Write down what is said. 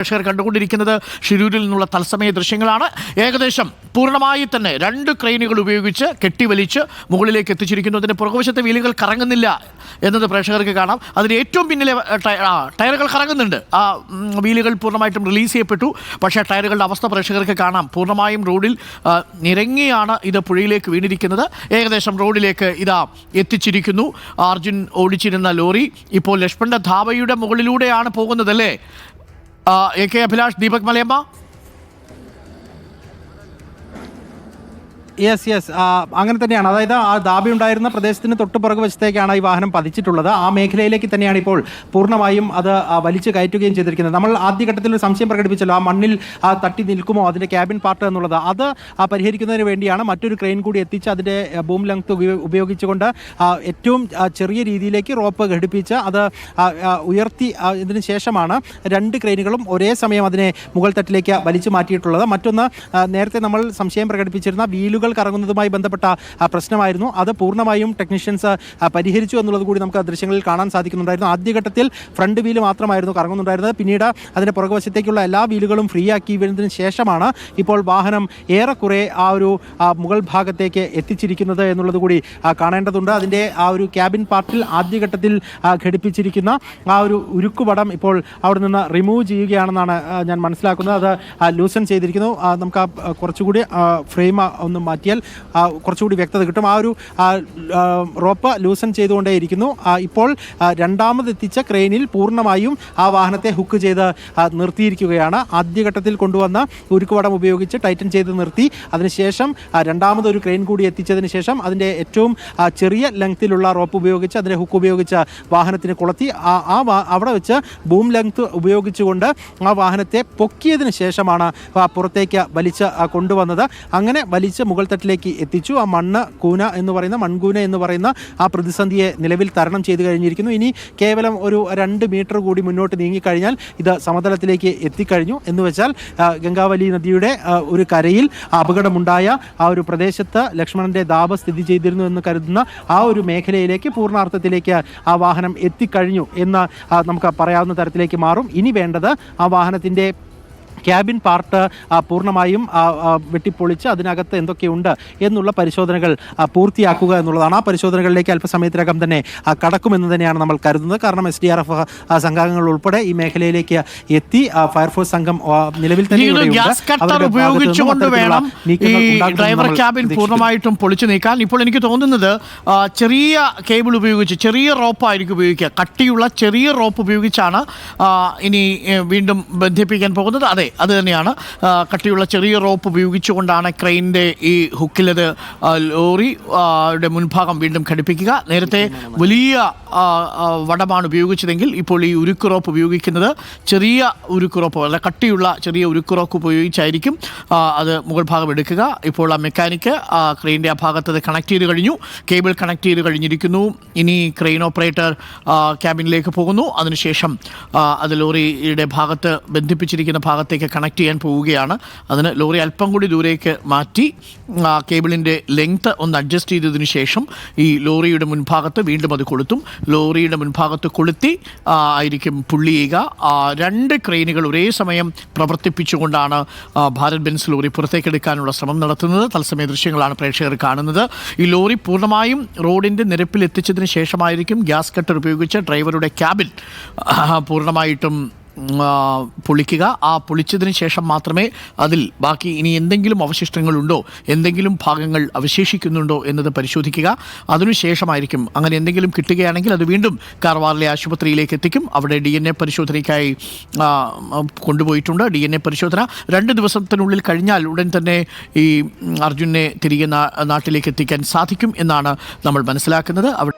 പ്രേക്ഷകർ കണ്ടുകൊണ്ടിരിക്കുന്നത് ഷിരൂരിൽ നിന്നുള്ള തത്സമയ ദൃശ്യങ്ങളാണ്. ഏകദേശം പൂർണമായി തന്നെ രണ്ട് ക്രെയിനുകൾ ഉപയോഗിച്ച് കെട്ടിവലിച്ച് മുകളിലേക്ക് എത്തിച്ചിരിക്കുന്നു. അതിന്റെ പുറകുവശത്തെ വീലുകൾ കറങ്ങുന്നില്ല എന്നത് പ്രേക്ഷകർക്ക് കാണാം. അതിന് ഏറ്റവും പിന്നിലെ ടയറുകൾ കറങ്ങുന്നുണ്ട്. ആ വീലുകൾ പൂർണമായിട്ടും റിലീസ് ചെയ്യപ്പെട്ടു. പക്ഷേ ടയറുകളുടെ അവസ്ഥ പ്രേക്ഷകർക്ക് കാണാം. പൂർണമായും റോഡിൽ നിരങ്ങിയാണ് ഇത് പുഴയിലേക്ക് വീണിരിക്കുന്നത്. ഏകദേശം റോഡിലേക്ക് ഇതാ എത്തിച്ചിരിക്കുന്നു. അർജുൻ ഓടിച്ചിരുന്ന ലോറി ഇപ്പോൾ ലക്ഷ്മണ ധാബയുടെ മുകളിലൂടെയാണ് പോകുന്നതല്ലേ? A K Abhilash Deepak Malayamma? Yes yes അങ്ങനെ തന്നെയാണ്. അതായത് ആ ദാബി ഉണ്ടായിരുന്ന പ്രദേശത്തിന് തൊട്ട് പുറകു വശത്തേക്കാണ് ഈ വാഹനം പതിച്ചിട്ടുള്ളത്. ആ മേഖലയിലേക്ക് തന്നെയാണ് ഇപ്പോൾ പൂർണമായും അത് വലിച്ചു കയറ്റുകയും ചെയ്തിരിക്കുന്നത്. നമ്മൾ ആദ്യഘട്ടത്തിൽ ഒരു സംശയം പ്രകടിപ്പിച്ചല്ലോ. ആ മണ്ണിൽ തട്ടി നിൽക്കുമോ? അതിന്റെ ക്യാബിൻ പാർട്ട് എന്നുള്ളത്. അത് പരിഹരിക്കുന്നതിന് വേണ്ടിയാണ് മറ്റൊരു ക്രെയിൻ കൂടി എത്തിച്ച് അതിന്റെ ബൂം ലെങ്ത് ഉപയോഗിച്ചുകൊണ്ട് ഏറ്റവും ചെറിയ രീതിയിലേക്ക് റോപ്പ് ഘടിപ്പിച്ച് അത് ഉയർത്തി ഇതിന് ശേഷമാണ് രണ്ട് ക്രെയിനുകളും ഒരേ സമയം അതിനെ മുകൾ തട്ടിലേക്ക് വലിച്ചു മാറ്റിയിട്ടുള്ളത്. മറ്റൊന്ന് നേരത്തെ നമ്മൾ സംശയം പ്രകടിപ്പിച്ചിരുന്ന വീലുകൾ കറങ്ങുന്നതുമായി ബന്ധപ്പെട്ട പ്രശ്നമായിരുന്നു. അത് പൂർണമായും ടെക്നീഷ്യൻസ് പരിഹരിച്ചു എന്നുള്ളത് കൂടി നമുക്ക് ദൃശ്യങ്ങളിൽ കാണാൻ സാധിക്കുന്നുണ്ടായിരുന്നു. ആദ്യഘട്ടത്തിൽ ഫ്രണ്ട് വീൽ മാത്രമായിരുന്നു കറങ്ങുന്നുണ്ടായിരുന്നത്. പിന്നീട് അതിന്റെ പുറകുവശത്തേക്കുള്ള എല്ലാ വീലുകളും ഫ്രീ ആക്കി വീഴുന്നതിന് ശേഷമാണ് ഇപ്പോൾ വാഹനം ഏറെക്കുറെ ആ ഒരു മുകൾ ഭാഗത്തേക്ക് എത്തിച്ചിരിക്കുന്നത് എന്നുള്ളത് കൂടി കാണേണ്ടതുണ്ട്. അതിന്റെ ആ ഒരു ക്യാബിൻ പാർട്ടിൽ ആദ്യഘട്ടത്തിൽ ഘടിപ്പിച്ചിരിക്കുന്ന ആ ഒരു ഉരുക്കുപടം ഇപ്പോൾ അവിടെ നിന്ന് റിമൂവ് ചെയ്യുകയാണെന്നാണ് ഞാൻ മനസ്സിലാക്കുന്നത്. അത് ലൂസൺ ചെയ്തിരിക്കുന്നു. നമുക്ക് ആ കുറച്ചുകൂടി ഫ്രെയിം ഒന്ന് മാറ്റിയാൽ കുറച്ചുകൂടി വ്യക്തത കിട്ടും. ആ ഒരു റോപ്പ് ലൂസൺ ചെയ്തുകൊണ്ടേയിരിക്കുന്നു. ഇപ്പോൾ രണ്ടാമതെത്തിച്ച ക്രെയിനിൽ പൂർണമായും ആ വാഹനത്തെ ഹുക്ക് ചെയ്ത് നിർത്തിയിരിക്കുകയാണ്. ആദ്യഘട്ടത്തിൽ കൊണ്ടുവന്ന ഉരുക്കുവടം ഉപയോഗിച്ച് ടൈറ്റൻ ചെയ്ത് നിർത്തി. അതിനുശേഷം രണ്ടാമതൊരു ക്രെയിൻ കൂടി എത്തിച്ചതിന് ശേഷം അതിന്റെ ഏറ്റവും ചെറിയ ലെങ്ത്തിലുള്ള റോപ്പ് ഉപയോഗിച്ച് അതിന്റെ ഹുക്ക് ഉപയോഗിച്ച് വാഹനത്തിന് കുളത്തി. ആ അവിടെ വെച്ച് ബൂം ലെങ്ത് ഉപയോഗിച്ചുകൊണ്ട് ആ വാഹനത്തെ പൊക്കിയതിന് ശേഷമാണ് പുറത്തേക്ക് വലിച്ച് കൊണ്ടുവന്നത്. അങ്ങനെ വലിച്ച് മുകൾ തട്ടിലേക്ക് എത്തിച്ചു. ആ മണ്ണ് കൂന എന്ന് പറയുന്ന മൺകൂന എന്ന് പറയുന്ന ആ പ്രതിസന്ധിയെ നിലവിൽ തരണം ചെയ്തു കഴിഞ്ഞിരിക്കുന്നു. ഇനി കേവലം ഒരു രണ്ട് മീറ്റർ കൂടി മുന്നോട്ട് നീങ്ങിക്കഴിഞ്ഞാൽ ഇത് സമതലത്തിലേക്ക് എത്തിക്കഴിഞ്ഞു. എന്ന് വെച്ചാൽ ഗംഗാവലി നദിയുടെ ഒരു കരയിൽ അപകടമുണ്ടായ ആ ഒരു പ്രദേശത്ത് ലക്ഷ്മണന്റെ ദാബ സ്ഥിതി ചെയ്തിരുന്നു എന്ന് കരുതുന്ന ആ ഒരു മേഖലയിലേക്ക് പൂർണാർത്ഥത്തിലേക്ക് ആ വാഹനം എത്തിക്കഴിഞ്ഞു എന്ന് നമുക്ക് പറയാവുന്ന തരത്തിലേക്ക് മാറും. ഇനി വേണ്ടത് ആ വാഹനത്തിന്റെ ക്യാബിൻ പാർട്ട് പൂർണമായും വെട്ടിപ്പൊളിച്ച് അതിനകത്ത് എന്തൊക്കെയുണ്ട് എന്നുള്ള പരിശോധനകൾ പൂർത്തിയാക്കുക എന്നുള്ളതാണ്. ആ പരിശോധനകളിലേക്ക് അല്പസമയത്തിനകം തന്നെ കടക്കുമെന്ന് തന്നെയാണ് നമ്മൾ കരുതുന്നത്. കാരണം എസ് ഡി ആർ എഫ് സംഘാംഗങ്ങൾ ഉൾപ്പെടെ ഈ മേഖലയിലേക്ക് എത്തി. ഫയർഫോഴ്സ് സംഘം നിലവിൽ ഡ്രൈവർ ക്യാബിൻ പൂർണമായിട്ടും പൊളിച്ചു നീക്കാൻ. ഇപ്പോൾ എനിക്ക് തോന്നുന്നത് ചെറിയ കേബിൾ ഉപയോഗിച്ച് ചെറിയ റോപ്പ് റോപ്പായിരിക്കും ഉപയോഗിക്കുക. കട്ടിയുള്ള ചെറിയ റോപ്പ് ഉപയോഗിച്ചാണ് ഇനി വീണ്ടും ബന്ധിപ്പിക്കാൻ പോകുന്നത്. അതെ അത് തന്നെയാണ്. കട്ടിയുള്ള ചെറിയ റോപ്പ് ഉപയോഗിച്ചുകൊണ്ടാണ് ക്രെയിനിന്റെ ഈ ഹുക്കിലത് ലോറിയുടെ ലോറി മുൻഭാഗം വീണ്ടും ഘടിപ്പിക്കുക. നേരത്തെ വലിയ വടമാണ് ഉപയോഗിച്ചതെങ്കിൽ ഇപ്പോൾ ഈ ഉരുക്ക് റോപ്പ് ഉപയോഗിക്കുന്നത് ചെറിയ ഉരുക്ക് റോപ്പ് അല്ല കട്ടിയുള്ള ചെറിയ ഉരുക്ക് റോപ്പ് ഉപയോഗിച്ചായിരിക്കും അത് മുകൾ ഭാഗം എടുക്കുക. ഇപ്പോൾ ആ മെക്കാനിക്ക് ആ ക്രെയിനിന്റെ ആ ഭാഗത്ത് കണക്ട് ചെയ്ത് കഴിഞ്ഞു. കേബിൾ കണക്ട് ചെയ്ത് കഴിഞ്ഞിരിക്കുന്നു. ഇനി ക്രെയിൻ ഓപ്പറേറ്റർ ക്യാബിനിലേക്ക് പോകുന്നു. അതിനുശേഷം അത് ലോറിയുടെ ഭാഗത്ത് ബന്ധിപ്പിച്ചിരിക്കുന്ന ഭാഗത്തേക്ക് കണക്ട് ചെയ്യാൻ പോവുകയാണ്. അതിന് ലോറി അല്പം കൂടി ദൂരേക്ക് മാറ്റി കേബിളിന്റെ ലെങ്ത് ഒന്ന് അഡ്ജസ്റ്റ് ചെയ്തതിന് ശേഷം ഈ ലോറിയുടെ മുൻഭാഗത്ത് വീണ്ടും അത് കൊളുത്തും. ലോറിയുടെ മുൻഭാഗത്ത് കൊളുത്തി ആയിരിക്കും പുള്ളി ചെയ്യുക. രണ്ട് ക്രെയിനുകൾ ഒരേ സമയം പ്രവർത്തിപ്പിച്ചുകൊണ്ടാണ് ഭാരത് ബെൻസ് ലോറി പുറത്തേക്കെടുക്കാനുള്ള ശ്രമം നടത്തുന്നത്. തത്സമയ ദൃശ്യങ്ങളാണ് പ്രേക്ഷകർ കാണുന്നത്. ഈ ലോറി പൂർണമായും റോഡിന്റെ നിരപ്പിൽ എത്തിച്ചതിന് ശേഷമായിരിക്കും ഗ്യാസ് കട്ടർ ഉപയോഗിച്ച് ഡ്രൈവറുടെ ക്യാബിൻ പൂർണമായിട്ടും പൊളിക്കുക. ആ പൊളിച്ചതിന് ശേഷം മാത്രമേ അതിൽ ബാക്കി ഇനി എന്തെങ്കിലും അവശിഷ്ടങ്ങളുണ്ടോ എന്തെങ്കിലും ഭാഗങ്ങൾ അവശേഷിക്കുന്നുണ്ടോ എന്നത് പരിശോധിക്കുക. അതിനുശേഷമായിരിക്കും അങ്ങനെ എന്തെങ്കിലും കിട്ടുകയാണെങ്കിൽ അത് വീണ്ടും കാർവാറിലെ ആശുപത്രിയിലേക്ക് എത്തിക്കും. അവിടെ ഡി എൻ എ പരിശോധനയ്ക്കായി കൊണ്ടുപോയിട്ടുണ്ട് ഡി എൻ എ പരിശോധന. രണ്ട് ദിവസത്തിനുള്ളിൽ കഴിഞ്ഞാൽ ഉടൻ തന്നെ ഈ അർജുനെ തിരികെ നാട്ടിലേക്ക് എത്തിക്കാൻ സാധിക്കും എന്നാണ് നമ്മൾ മനസ്സിലാക്കുന്നത്. അവിടെ